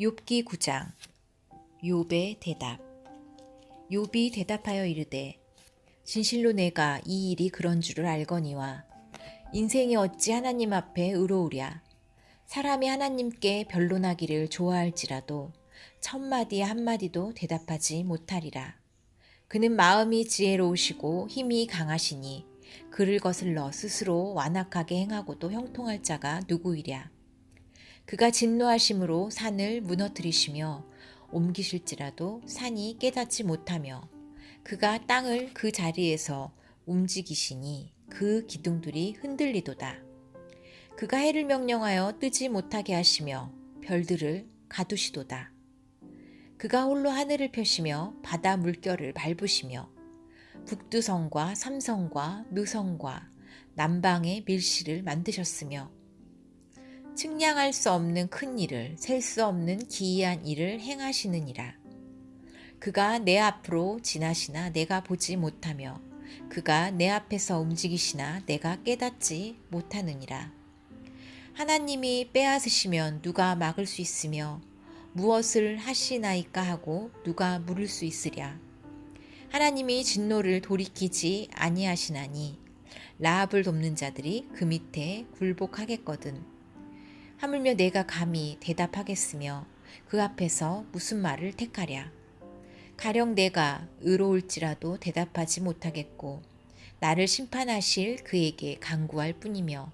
욥기 9장 욥의 대답. 욥이 대답하여 이르되 진실로 내가 이 일이 그런 줄을 알거니와 인생이 어찌 하나님 앞에 의로우랴? 사람이 하나님께 변론하기를 좋아할지라도 첫 마디 한마디도 대답하지 못하리라. 그는 마음이 지혜로우시고 힘이 강하시니 그를 거슬러 스스로 완악하게 행하고도 형통할 자가 누구이랴 그가 진노하심으로 산을 무너뜨리시며 옮기실지라도 산이 깨닫지 못하며 그가 땅을 그 자리에서 움직이시니 그 기둥들이 흔들리도다. 그가 해를 명령하여 뜨지 못하게 하시며 별들을 가두시도다. 그가 홀로 하늘을 펴시며 바다 물결을 밟으시며 북두성과 삼성과 느성과 남방의 밀실을 만드셨으며 측량할 수 없는 큰 일을 셀 수 없는 기이한 일을 행하시느니라. 그가 내 앞으로 지나시나 내가 보지 못하며 그가 내 앞에서 움직이시나 내가 깨닫지 못하느니라. 하나님이 빼앗으시면 누가 막을 수 있으며 무엇을 하시나이까 하고 누가 물을 수 있으랴. 하나님이 진노를 돌이키지 아니하시나니 라합을 돕는 자들이 그 밑에 굴복하겠거든. 하물며 내가 감히 대답하겠으며 그 앞에서 무슨 말을 택하랴. 가령 내가 의로울지라도 대답하지 못하겠고 나를 심판하실 그에게 간구할 뿐이며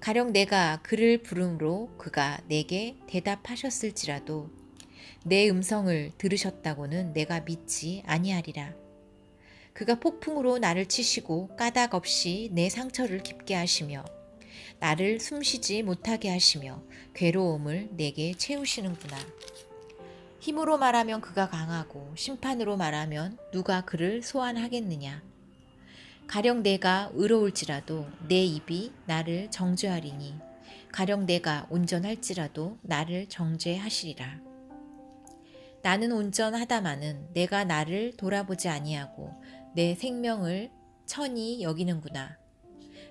가령 내가 그를 부름으로 그가 내게 대답하셨을지라도 내 음성을 들으셨다고는 내가 믿지 아니하리라. 그가 폭풍으로 나를 치시고 까닭 없이 내 상처를 깊게 하시며 나를 숨쉬지 못하게 하시며 괴로움을 내게 채우시는구나. 힘으로 말하면 그가 강하고 심판으로 말하면 누가 그를 소환하겠느냐. 가령 내가 의로울지라도 내 입이 나를 정죄하리니 가령 내가 온전할지라도 나를 정죄하시리라. 나는 온전하다마는 내가 나를 돌아보지 아니하고 내 생명을 천히 여기는구나.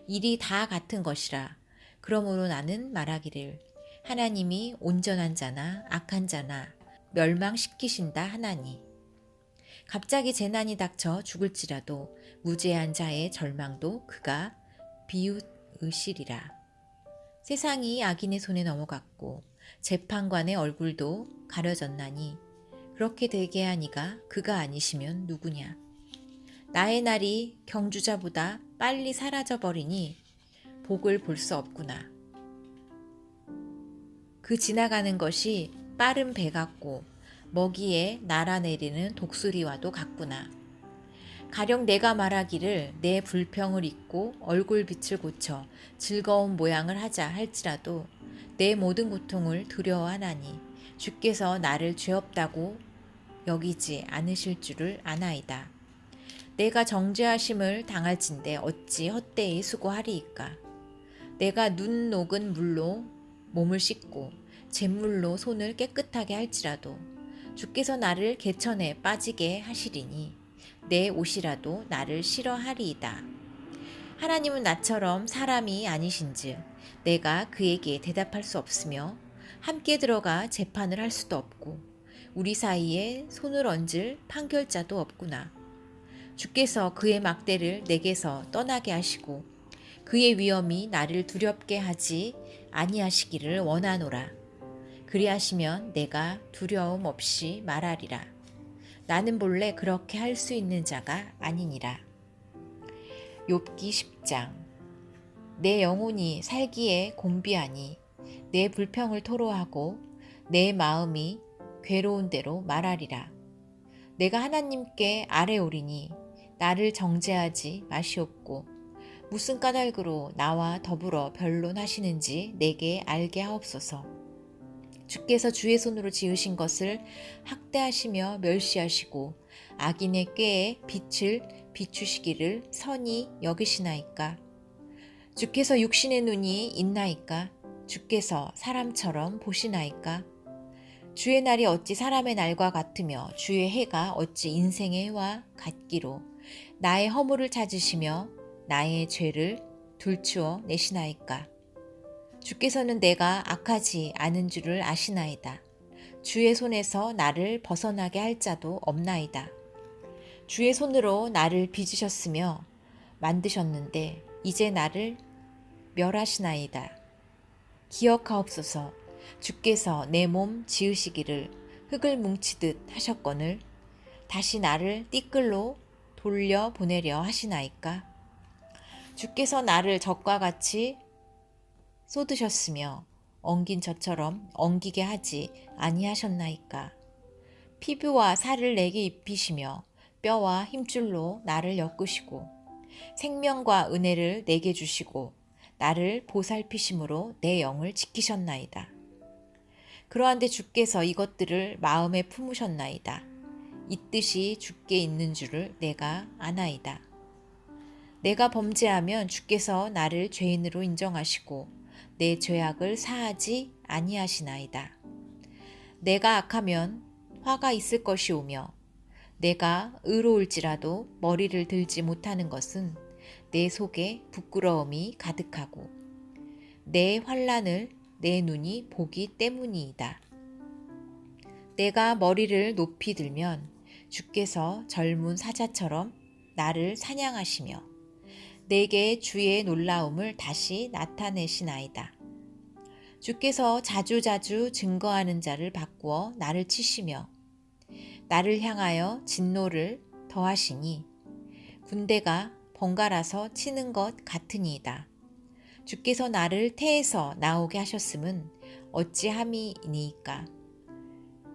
일이 다 같은 것이라. 그러므로 나는 말하기를 하나님이 온전한 자나 악한 자나 멸망시키신다 하나니. 갑자기 재난이 닥쳐 죽을지라도 무죄한 자의 절망도 그가 비웃으시리라. 세상이 악인의 손에 넘어갔고 재판관의 얼굴도 가려졌나니 그렇게 되게 하니가 그가 아니시면 누구냐. 나의 날이 경주자보다 빨리 사라져 버리니 복을 볼 수 없구나. 그 지나가는 것이 빠른 배 같고 먹이에 날아내리는 독수리와도 같구나. 가령 내가 말하기를 내 불평을 잊고 얼굴 빛을 고쳐 즐거운 모양을 하자 할지라도 내 모든 고통을 두려워하나니 주께서 나를 죄 없다고 여기지 않으실 줄을 아나이다. 내가 정죄하심을 당할진대 어찌 헛되이 수고하리이까. 내가 눈 녹은 물로 몸을 씻고 잿물로 손을 깨끗하게 할지라도 주께서 나를 개천에 빠지게 하시리니 내 옷이라도 나를 싫어하리이다. 하나님은 나처럼 사람이 아니신즉 내가 그에게 대답할 수 없으며 함께 들어가 재판을 할 수도 없고 우리 사이에 손을 얹을 판결자도 없구나. 주께서 그의 막대를 내게서 떠나게 하시고 그의 위엄이 나를 두렵게 하지 아니하시기를 원하노라. 그리하시면 내가 두려움 없이 말하리라. 나는 본래 그렇게 할 수 있는 자가 아니니라. 욥기 10장 내 영혼이 살기에 공비하니 내 불평을 토로하고 내 마음이 괴로운 대로 말하리라. 내가 하나님께 아뢰오리니 나를 정죄하지 마시옵고 무슨 까닭으로 나와 더불어 변론하시는지 내게 알게 하옵소서. 주께서 주의 손으로 지으신 것을 학대하시며 멸시하시고 악인의 꾀에 빛을 비추시기를 선히 여기시나이까. 주께서 육신의 눈이 있나이까. 주께서 사람처럼 보시나이까. 주의 날이 어찌 사람의 날과 같으며 주의 해가 어찌 인생의 해와 같기로 나의 허물을 찾으시며 나의 죄를 둘추어 내시나이까. 주께서는 내가 악하지 않은 줄을 아시나이다. 주의 손에서 나를 벗어나게 할 자도 없나이다. 주의 손으로 나를 빚으셨으며 만드셨는데 이제 나를 멸하시나이다. 기억하옵소서 주께서 내 몸 지으시기를 흙을 뭉치듯 하셨거늘 다시 나를 띠끌로 돌려 보내려 하시나이까? 주께서 나를 적과 같이 쏟으셨으며 엉긴 저처럼 엉기게 하지 아니하셨나이까? 피부와 살을 내게 입히시며 뼈와 힘줄로 나를 엮으시고 생명과 은혜를 내게 주시고 나를 보살피심으로 내 영을 지키셨나이다. 그러한데 주께서 이것들을 마음에 품으셨나이다. 이 뜻이 주께 있는 줄을 내가 아나이다. 내가 범죄하면 주께서 나를 죄인으로 인정하시고 내 죄악을 사하지 아니하시나이다. 내가 악하면 화가 있을 것이오며 내가 의로울지라도 머리를 들지 못하는 것은 내 속에 부끄러움이 가득하고 내 환란을 내 눈이 보기 때문이이다. 내가 머리를 높이 들면 주께서 젊은 사자처럼 나를 사냥하시며 내게 주의 놀라움을 다시 나타내시나이다. 주께서 자주자주 증거하는 자를 바꾸어 나를 치시며 나를 향하여 진노를 더하시니 군대가 번갈아서 치는 것 같으니이다. 주께서 나를 태에서 나오게 하셨음은 어찌함이니이까.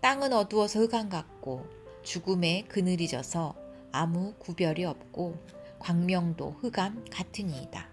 땅은 어두워서 흑암 같고 죽음의 그늘이 져서 아무 구별이 없고 광명도 흑암 같으니이다.